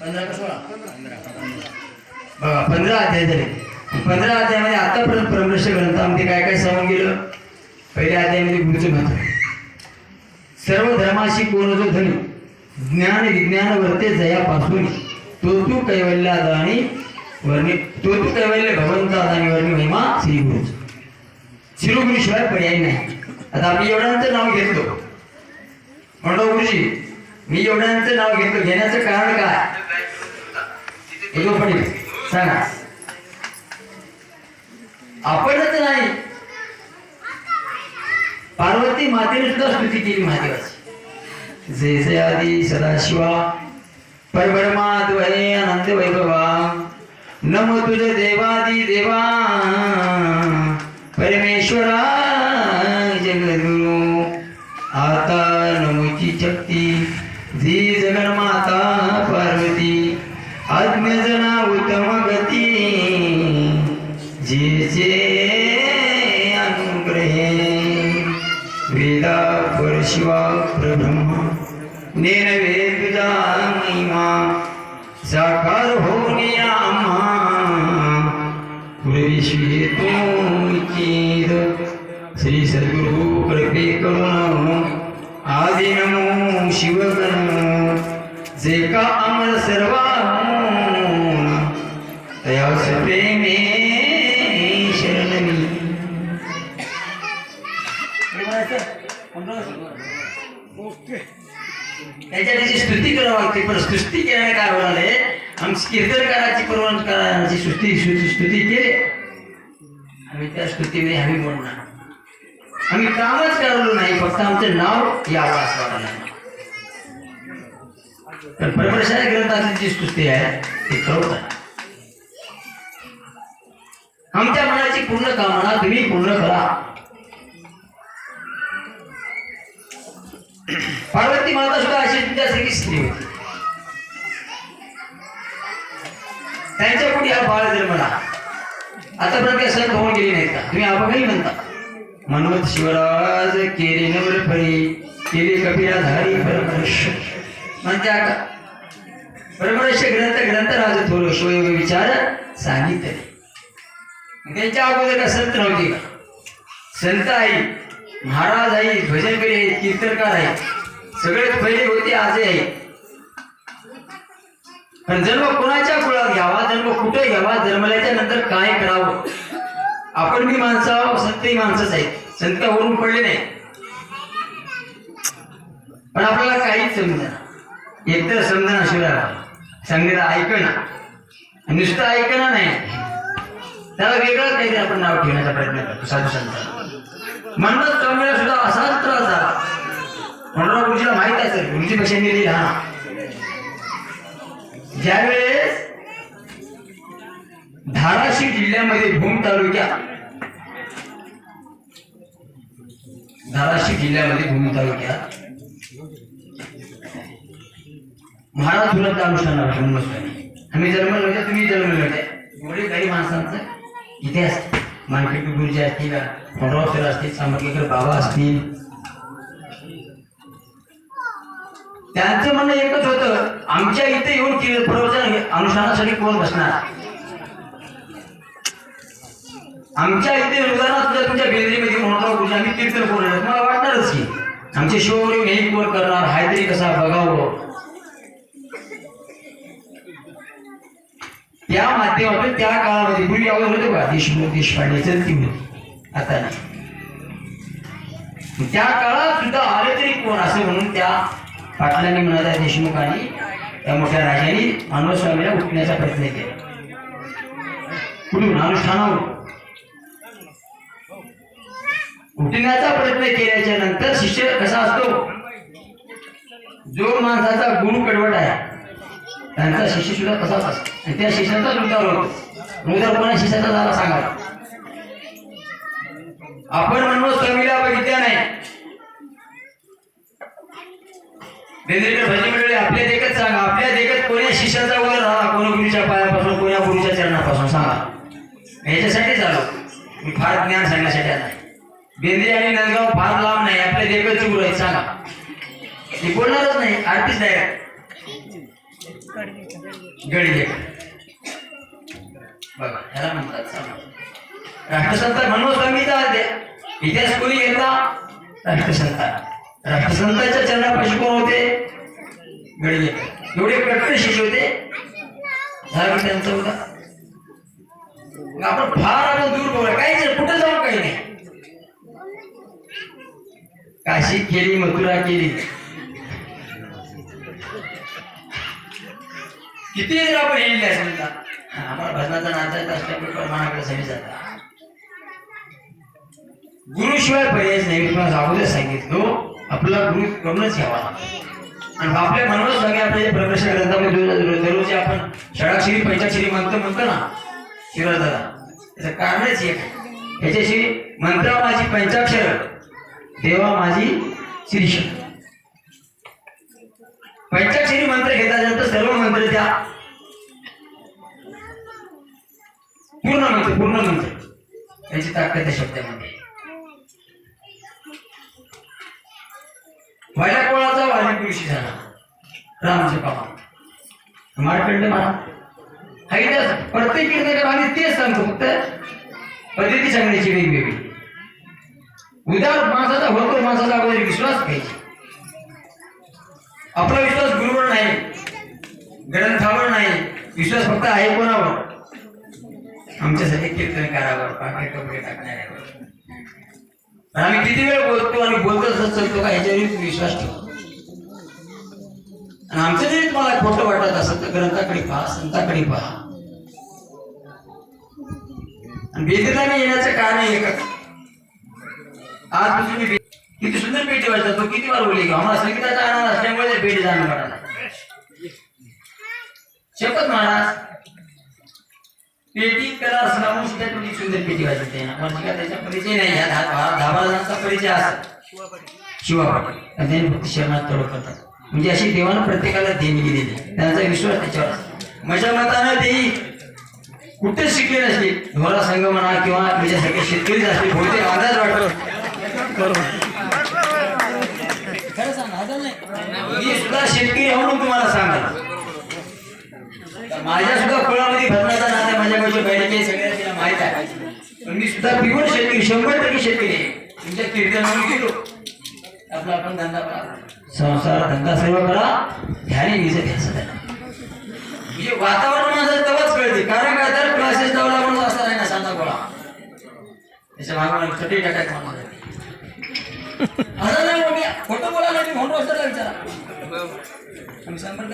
पंधरा सोळा? बघा पंधरा अध्याय झाले. पंधरा अध्यायामध्ये आतापर्यंत परमर्श ग्रंथामध्ये काय काय सांगून गेलं पहिल्या अध्यायामध्ये गुरुचं महत्त्व सर्व धर्माशी कोण जो धनी? ज्ञान विज्ञान वर्ते जयापासून तो तू कैवल्य आणि वर्णी तो तू कैवल्य भगवंताद आणि वर्णी महिमा श्री गुरुच. श्री गुरुशिवाय पर्याय नाही. आता आम्ही एवढ्यांचं नाव घेतलो. म्हणतो गुरुजी मी एवढ्यांचं नाव घेतो. घेण्याचं कारण काय? एक सांगा. आपणच नाही. पार्वती मातेने सुद्धा स्तुती केली महादेवाची. जय जय आदी सदाशिवा. परब्रह्मा द्वये अनंत वैभवा. नम तुझ देवादी देवा. परमेश्वरा जगद्गुरु. आता नमोची शक्ती आज्ञजना तयास प्रेमे त्याच्या त्याची स्तुती करावं लागते पण स्तुती केल्या काय होणार आम्ही आमची कीर्तनकाराची परवानकाराची स्तुती स्तुती स्तुती केली. आम्ही त्या स्तुतीने आम्ही म्हणणार आम्ही कामच करलो नाही फक्त आमचं नाव यावं असं वाटलं. तर परमेश्वर ग्रंथातली जी स्तुती आहे ती खरोखर आमच्या मनाची पूर्ण कामना तुम्ही पूर्ण करा. पार्वती माता सुद्धा अशी तुमच्यासारखी स्त्री होती. त्यांच्या पुढे हा बाळ जन्मला. आतापर्यंत काही सण होऊन गेली नाही का? तुम्ही अपघाही म्हणता. मनोज शिवराज केले नम्र फरी केले कपिरा धारी परमर्ष म्हणत्या का? ग्रंथ ग्रंथ ग्रंथराज थोर शोय विचार सांगितले त्यांच्या अगोदर का संत नव्हती. संत आहे महाराज आई भजनकरी आहेत कीर्तनकार आहेत सगळेच पहिले होते आजही आहेत. पण जन्म कोणाच्या कुळात घ्यावा? जन्म कुठे घ्यावा? जन्मल्याच्या नंतर काय करावं? आपण बी माणसं आहोत, संतही माणसंच आहेत. संत वरून पडले नाही? पण आपल्याला काहीच समजा एकतर समजना शिवाय संगीत ऐकणं. नुसतं ऐकणं नाही. त्याला वेगळं काहीतरी आपण नाव ठेवण्याचा प्रयत्न करतो. साधू संत. म्हणूनच सुद्धा असाच त्रास झाला. म्हणून गुरुजीला माहीत आहे सर गुरुजीपेक्षा मी लई ज्यावेळेस धाराशिव जिल्ह्यामध्ये भूम तालुक्यात धाराशिव जिल्ह्यामध्ये भूम तालुक्यात महाराज तुरंत अनुष्ठान जन्मस्थानी आम्ही जन्मले म्हणजे तुम्ही जन्म होते. एवढे काही माणसांचं इथे मानकी गुरुजी असतील फडराव सर असतील सामर्केकर बाबा असतील. त्यांचं म्हणणं एकच होतं आमच्या इथे येऊन प्रवचन हे अनुष्ठानासाठी कोण बसणार? आमच्या इथे उदाहरणार्थ जर तुमच्या बेदरीमध्ये म्हणतो गुरुजी आम्ही कीर्तन करू मला वाटणारच की आमचे शोर येऊन हे कोण करणार हायतरी कसा बघावं? त्या माध्यमातून त्या काळामध्ये पूर्वी अगोदर होते बघा देशमुख देशपांडे चलती होती. आता नाही. त्या काळात सुद्धा आले तरी कोण? असं म्हणून त्या पाटलांनी आहे देशमुखांनी त्या मोठ्या राजाने अनुस्वामीला उठण्याचा प्रयत्न केला. कुठून? अनुष्ठानावर उठण्याचा प्रयत्न केल्याच्यानंतर शिष्य कसा असतो? जो माणसाचा गुण कडवट आहे. त्यांचा शिष्य सुद्धा तसाच असतो आणि त्या शिष्याचा उद्धार होतो उद्धार कोणा शिष्याचा झाला सांगा आपण म्हणून स्वामीला बघितल्या नाही बेंद्रेकर भजन मंडळी आपल्या देखत सांगा. आपल्या देखत कोण्या शिष्याचा उद्धार झाला? कोण्या गुरुच्या पायापासून कोण्या गुरुच्या चरणापासून? सांगा. याच्यासाठी झालो मी फार ज्ञान सांगण्यासाठी आला. बेंद्रे आणि नंदगाव फार लांब नाही. आपल्या देखत गुरु आहेत. सांगा. मी बोलणारच नाही. आरतीच डायरेक्ट गडगे बघा ह्याला म्हणतात राष्ट्रसंत मनोज स्वामीचा इतिहास कोणी घेतला? राष्ट्रसंत. राष्ट्रसंतांच्या चरणापाशी कोण होते? गडगे एवढे कट्टर शिष्य होते. झालं त्यांचं होता आपण फार आपण दूर बोला काहीच नाही, कुठं जाऊ काही नाही. काशी केली मथुरा केली. किती जर आपण येईल काय समजा आम्हाला भजनाचा नाचायचा असल्यामुळे प्रमाणाकडे सगळे जातात. गुरुशिवाय पर्याय नाही मी तुम्हाला अगोदर सांगितलो आपला गुरु करूनच घ्यावा आणि आपल्या म्हणूनच बघा आपल्या जे प्रकर्ष ग्रंथामध्ये दररोज आपण षडाक्षरी पंचाक्षरी म्हणतो म्हणतो ना शिवराजाला त्याचं कारणच एक आहे. ह्याच्याशी मंत्र माझी पंचाक्षर देवा माझी श्रीष पंचाक्षरी मंत्र घेता नंतर सर्व मंत्र त्या पूर्ण मंत्र पूर्ण मंत्र. त्याची ताकद त्या शब्दामध्ये. पहिल्या कोणाचा वाली पुरुषी झाला. रामचे पापा मार्कंड मारा. हायदास प्रत्येक कीर्तनात आम्ही तेच सांगतो. फक्त पद्धती सांगण्याची वेगवेगळी. उदार माणसाचा होतो माणसाचा अगोदर विश्वास पाहिजे आपला विश्वास गुरुवर नाही. ग्रंथावर नाही. विश्वास फक्त आहे कोणावर? आमच्यासाठी कीर्तनकारावर पाके कपडे टाकणाऱ्यावर आम्ही किती वेळ बोलतो आणि बोलतच असतो का ह्याच्यावर विश्वास ठेवतो. आणि आमचं जरी तुम्हाला खोटं वाटत असेल तर ग्रंथाकडे पहा संताकडे पहा. आणि वेदिकाने येण्याचं कारण एकच. आज तुम्ही किती सुंदर पेटी वाजता तो किती वार बोलले? की आम्हाला संगीताचा आनंद असल्यामुळे ते पेटी जाणं म्हणाला. शपथ महाराज पेटी कला असल्यामुळे सुद्धा तुम्ही सुंदर पेटी वाजवते म्हणजे का त्याचा परिचय नाही या दहा दहा जणांचा परिचय असा. शिवा पाटील आणि त्यांनी फक्त शरणात तोड करतात. म्हणजे अशी देवानं प्रत्येकाला देणगी दिली. त्यांचा विश्वास त्याच्यावर माझ्या मतानं ते कुठे शिकले नसते धोरा संघ म्हणा किंवा म्हणजे सगळे शेतकरीच असते बहुतेक अंदाज वाटतो खरं सुद्धा शेतकरी आहे म्हणून तुम्हाला सांगा माझ्या सुद्धा फळामध्ये भरण्याचा नाता आहे माझ्याकडचे बहिणीचे सगळ्या तिला माहीत आहे. पण मी सुद्धा पिवळ शेतकरी शंभर टक्के शेतकरी आहे. तुमच्या कीर्तनावर गेलो. आपला आपण धंदा करा. संसार धंदा सर्व करा. ध्याने विजय घ्यायचं त्याला म्हणजे वातावरण माझं तेव्हाच कळते. कारण काय? तर क्लासेस लावला म्हणून असता नाही ना सांगा गोळा. त्याच्यामागे चटई टाकायचं म्हणून असं नाही मग मी खोटं बोला नाही म्हणून असं विचारा. संपर्क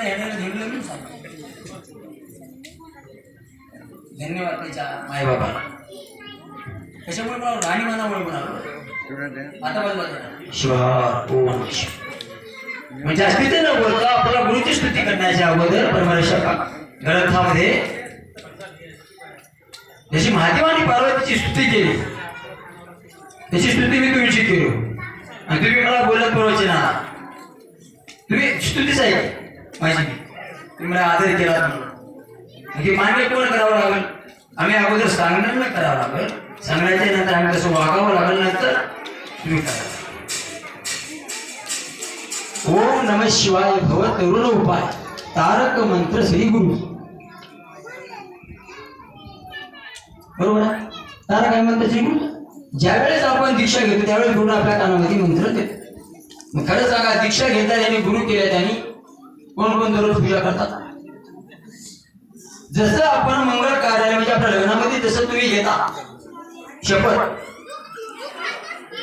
धन्यवाद त्याच्या माय बाबाला कशामुळे मला राणीमानामुळे म्हणालो आता बदला शिवा म्हणजे जास्तीचे न बोलता आपला गुरुची स्तुती करण्याच्या अगोदर परमेश्वर ग्रंथामध्ये जशी महादेवाने पार्वतीची स्तुती केली त्याची स्तुती मी तुमची केली. आणि तुम्ही मला बोलत बरोबर ना. तुम्ही स्तुतीच आहे. माझी. तुम्ही मला आदर केला म्हणजे मान्य कोण करावं लागेल? आम्ही अगोदर सांगणार नाही करावं लागेल. सांगण्याच्या नंतर आम्ही कसं वागावं लागेल नंतर तुम्ही करा. ओम नम शिवाय भव तरुण उपाय. तारक मंत्र श्री गुरु. बरोबर तारक आहे मंत्र श्री गुरु. ज्यावेळेस आपण दीक्षा घेतो त्यावेळेस गुरु आपल्या कानामध्ये मंत्र देतो. खरं सांगा दीक्षा घेता त्यांनी गुरु केल्या त्यांनी कोण कोण दररोज पूजा करतात? जसं आपण मंगळ कार्यालय म्हणजे आपल्या लग्नामध्ये जसं तुम्ही घेता शपथ.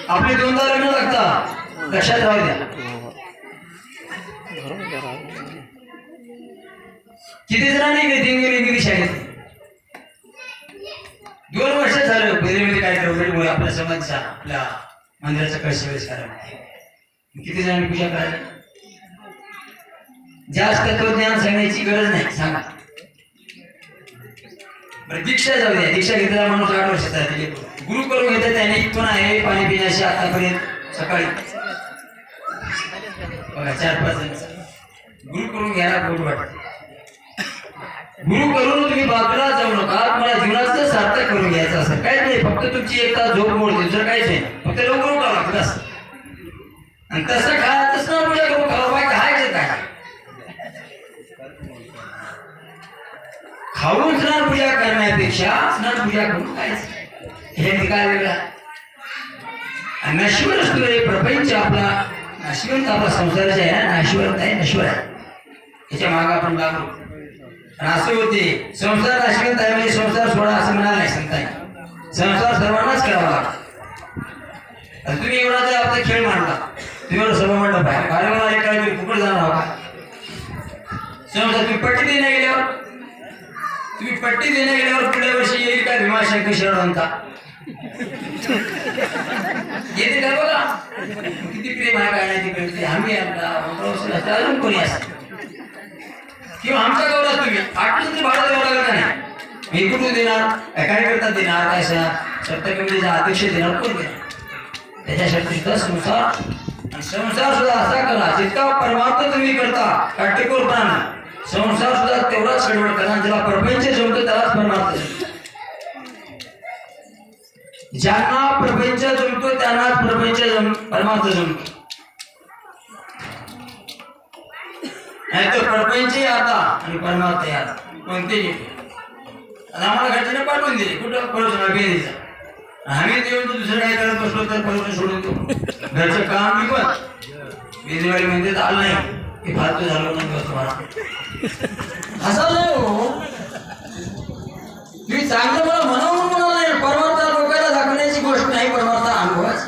आपले दोनदा लग्न लागतात लक्षात राहू द्या. किती जणांनी घेतली गेली किती शाळेत? दोन वर्ष झालं बहिरीमध्ये काय मुळे आपल्या समाजचा आपल्या मंदिराचा कळशी कारण किती जणांनी पूजा करायला? जास्त तत्वज्ञान सांगण्याची गरज नाही सांगा. बरं दीक्षा जाऊ द्या. दीक्षा घेतलेला माणूस आठ वर्षाचा आहे म्हणजे गुरुकुल गुरु करून घेतात त्याने इथून आहे पाणी पिण्याशी आतापर्यंत सकाळी. बघा चार पाच जण. गुरु करून घ्यायला गोड वाटत. गुरु करून तुम्ही बापला जाऊ नका. तुम्हाला जीवनाचं सार्थक करून घ्यायचं असं. काहीच नाही. फक्त तुमची एक तास झोप मोडते. दुसरं काहीच नाही. फक्त लवकर उठावं लागतं असं आणि तसं खायचं ना पूजा करून खाऊ खायचं काय? खाऊन स्नान पूजा करण्यापेक्षा स्नान पूजा करून खायचं. हे निकाल वेगळा. आणि नशिवर असतो हे प्रपंच आपला. नशिवंत आपला संसाराचा आहे ना नाशिवंत आहे नश्वर आहे. त्याच्यामागे आपण लागलो. आणि होते. संसार नाशिवंत आहे म्हणजे संसार सोडा असं म्हणाल नाही संतांनी संसार सर्वांनाच करावा लागतो. तुम्ही एवढा जर आपला खेळ मांडला तुम्ही सर्व सभा मंडप आहे कार्यक्रम आले काय तुम्ही फुकट जाणार समजा तुम्ही पट्टी देण्या गेल्यावर तुम्ही पट्टी देण्या गेल्यावर पुढल्या वर्षी येईल का भीमाशंकर शरणवंता येते का बघा किती प्रेम आहे काय नाही तिकडे आम्ही आमचा अजून कोणी असत किंवा आमचा गौरव तुम्ही आठवण तरी भाडं द्यावं लागत नाही मी कुठून देणार काय करता देणार काय सत्ता कमिटीचा अध्यक्ष देणार कोण देणार त्याच्यासाठी सुद्धा संसार संसार सुद्धा असा करा जितका परमार्थ तुम्ही करता काटेकोरपणा संसार सुद्धा तेवढाच गडबड करा आणि ज्याला प्रपंच जमतो त्यालाच परमार्थ जमतो. ज्यांना प्रपंच जमतो त्यांनाच प्रपंच जम परमार्थ जमतो नाही तर प्रपंच आता आणि परमार्थ आता. कोणतेही. आता आम्हाला घटने पाठवून दिली कुठं? पळून बेरीचा आम्ही देऊन येऊन दुसरं काय करत बसलो तर पैसे सोडून देऊ. घरचं काम मी पण. बेदीवाडी म्हणजे आलं नाही. की फालतू झालं नाही बस मला असं नाही हो. तुम्ही चांगलं मला म्हणून म्हणाल नाही. परमार्थ लोकांना दाखवण्याची गोष्ट नाही परमार्थ अनुभवाच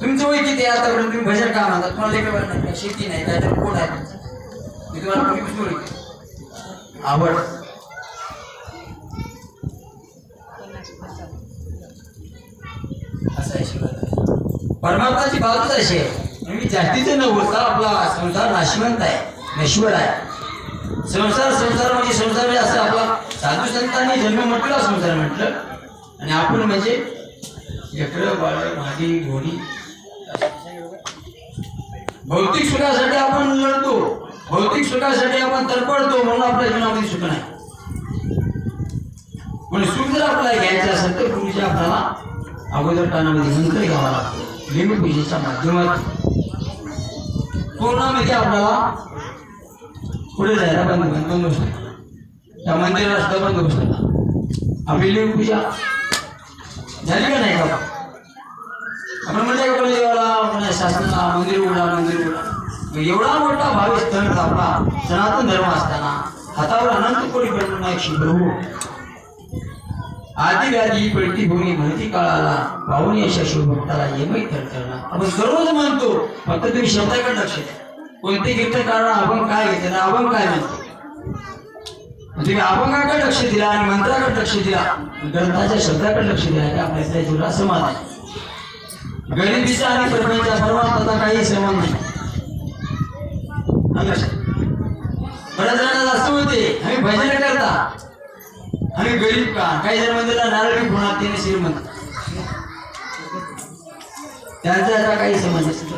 तुमचं वय किती आतापर्यंत? तुम्ही भजन काम आता तुम्हाला लेकर नाही. शेती नाही काय तर कोण आहे तुमचं? मी तुम्हाला पूर्वीपासून आवड असं आहे शिवाय परमार्थाची बाजूच अशी आहे. मी जास्तीचे न होता आपला संसार नाशिवंत आहे नश्वर आहे. संसार संसार म्हणजे संसार म्हणजे असं आपला साधू संतांनी जन्म म्हटला संसार म्हटलं. आणि आपण म्हणजे लेकरं बाळ भाडी घोडी भौतिक सुखासाठी आपण लढतो. भौतिक सुखासाठी आपण तडपडतो म्हणून आपल्या जीवनामध्ये सुख नाही. पण सुख जर आपल्याला घ्यायचं असेल तर पूजेच्या आपल्याला अगोदर कानामध्ये मंत्र घ्यावा लागतो. लिंग पूजेच्या माध्यमातून. पूर्णामध्ये आपल्याला पुढे जायला बंद बंद बंदोबस्त त्या मंदिराला सुद्धा करू होता. आपली लिंग पूजा झाली का नाही का आपण म्हणजे कोणी देवाला कोणी शासनाला मंदिर उघडा मंदिर उघडा. एवढा मोठा भावी स्थळ आपला सनातन धर्म असताना हातावर अनंत कोणी ब्रह्म नाही शिप्रभू आधी व्याधी पळती भूमी म्हणती काळाला पाहुणे अशा शिवभक्ताला येमही आपण सर्वच म्हणतो फक्त तुम्ही शब्दाकडे लक्ष द्या. कोणते कीर्तन कारण आपण काय घेते ना आपण काय म्हणतो? तुम्ही अभंगाकडे लक्ष दिला आणि मंत्राकडे लक्ष दिला. ग्रंथाच्या शब्दाकडे लक्ष दिला की आपल्या इथल्या जीवनाला आहे. गरिबीचा आणि प्रपंचा परमार्थाचा काही समान नाही. बऱ्याच जणांना असं होते आम्ही भजन करता. आणि गरीब का? काही जण म्हणजे नारळ बी होणार त्याने श्रीमंत त्यांचा याचा काही समज नसेल.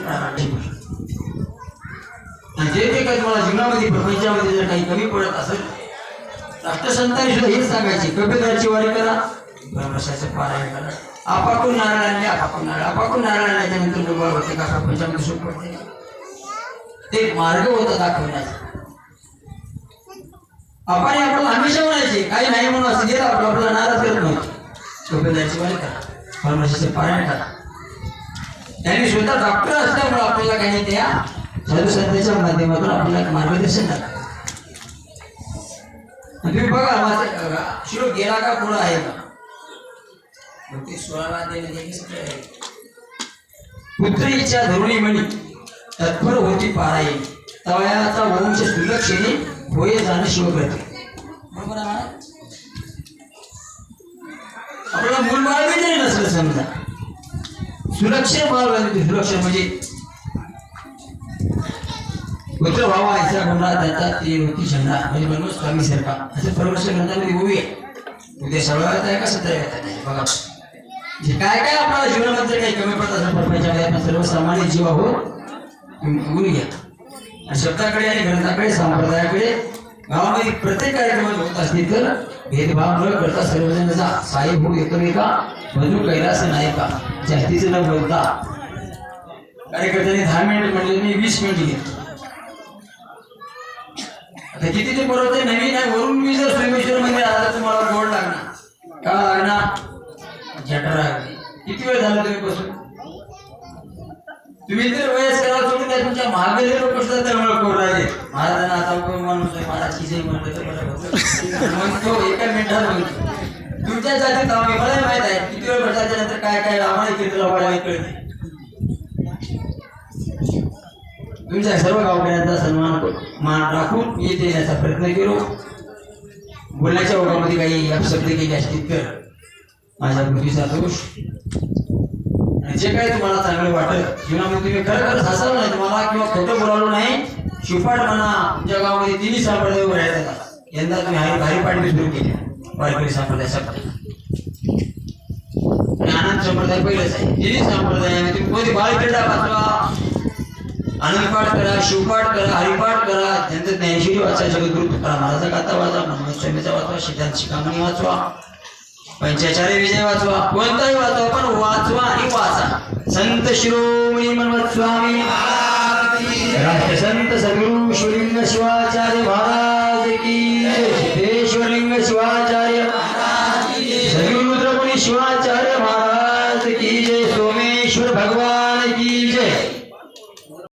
आणि जे ते काही तुम्हाला जीवनामध्ये प्रपंचामध्ये जर काही कमी पडत असेल राष्ट्रसंतांनी सुद्धा हेच सांगायचे कबीरदारची वारी करा ब्रह्मशाचं पारायण करा. आपाकून नारळ आणले आपाकून नारळ आपाकून नारळ आणल्याच्या नंतर डोबा होते का प्रपंचामध्ये सुख पडते. ते मार्ग होता दाखवण्याचा. आपण आपल्याला हमेशा म्हणायचे काही नाही म्हणून असं गेलं आपलं आपल्याला नाराज करत नव्हते कपिलदारची वारी करा ब्रह्मशाचं पारायण करा. त्यांनी स्वतः डॉक्टर असल्यामुळे आपल्याला काही त्या साधू माध्यमातून आपल्याला मार्गदर्शन करा. तुम्ही बघा माझा शिरो गेला का पुढं आहे का बहुतेक सोळावा देण्याचे सगळे पुत्र इच्छा धरुणी म्हणी तत्पर होती पारायण. तवयाचा वंश दुर्लक्षेने होय जाणं शिवप्रती बरोबर आहे? आपल्याला मूल बी जरी नसलं समजा सुरक्षा म्हणजे सुरक्षा म्हणजे पुत्र भावा याचा गुन्हा त्याचा ती होती झंडा म्हणजे बनवून स्वामी सारखा असं परमेश्वर ग्रंथामध्ये उभी आहे. उद्या सगळं आहे का आहे बघा. जे काय काय आपल्याला जीवनामध्ये काही कमी पडत असेल परमेश्वराकडे आपण सर्वसामान्य जीव आहोत घ्या शब्दाकडे आणि ग्रंथाकडे संप्रदायाकडे गावामध्ये प्रत्येक कार्यक्रमात होत असतील तर भेदभाव न करता सर्वजण जा साहेब हो का मधू कैलास का जास्तीचं न बोलता. कार्यकर्त्यांनी दहा मिनिट म्हणले मी वीस मिनिट घेत. आता किती ते बरोबर नवीन आहे वरून मी जर सोमेश्वर मंदिर आला तर तुम्हाला गोड लागणार. का लागणार? जठरा किती वेळ झाला तुम्ही बसून तुम्ही जर वयस्कराला सोडून काय तुमच्या मागे लोक असतात त्यामुळे करू राहिले. महाराजांना आता माणूस आहे? मला चिजे म्हणलं तर बरं होतं म्हणतो एका मिनिटात म्हणतो तुमच्या जातीत आम्ही मला माहीत आहे. किती वेळ भेटला नंतर काय काय आम्हाला कीर्तन वाढायला कळते तुमच्या सर्व गावकऱ्यांचा सन्मान मान राखून मी इथे येण्याचा प्रयत्न केलो. बोलण्याच्या ओघामध्ये काही अपशब्द केले असतील तर माझ्या बुद्धीचा दोष जे काही तुम्हाला चांगलं वाटत जीवनामध्ये तुम्ही खरं खरं हसाल नाही तुम्हाला किंवा खोटं बोलावलं नाही शिपाट म्हणा तुमच्या गावामध्ये तिन्ही संप्रदाय उभे राहतात यंदा तुम्ही हरी भारी पाडवी सुरू केली. वारकरी संप्रदाय संप्रदाय आणि आनंद संप्रदाय पहिलंच आहे. तिन्ही संप्रदायामध्ये तुम्ही कोणती बाळक्रीडा वाचवा आनंद करा शिवपाठ करा हरिपाठ करा त्यांचं ज्ञानशिरी वाचा जगद्गुरु तुकाराम महाराजा गाथा वाचा मनोज स्वामीचा वाचवा सिद्धांत शिकामणी वाचवा. पंचाचार्य विजय वाचवा कोणताही वाचवा पण वाचवा आणि वाचा. संत शिरोमणी मनवत स्वामी. संत सद्गुरु शिवलिंग शिवाचार्य महाराज की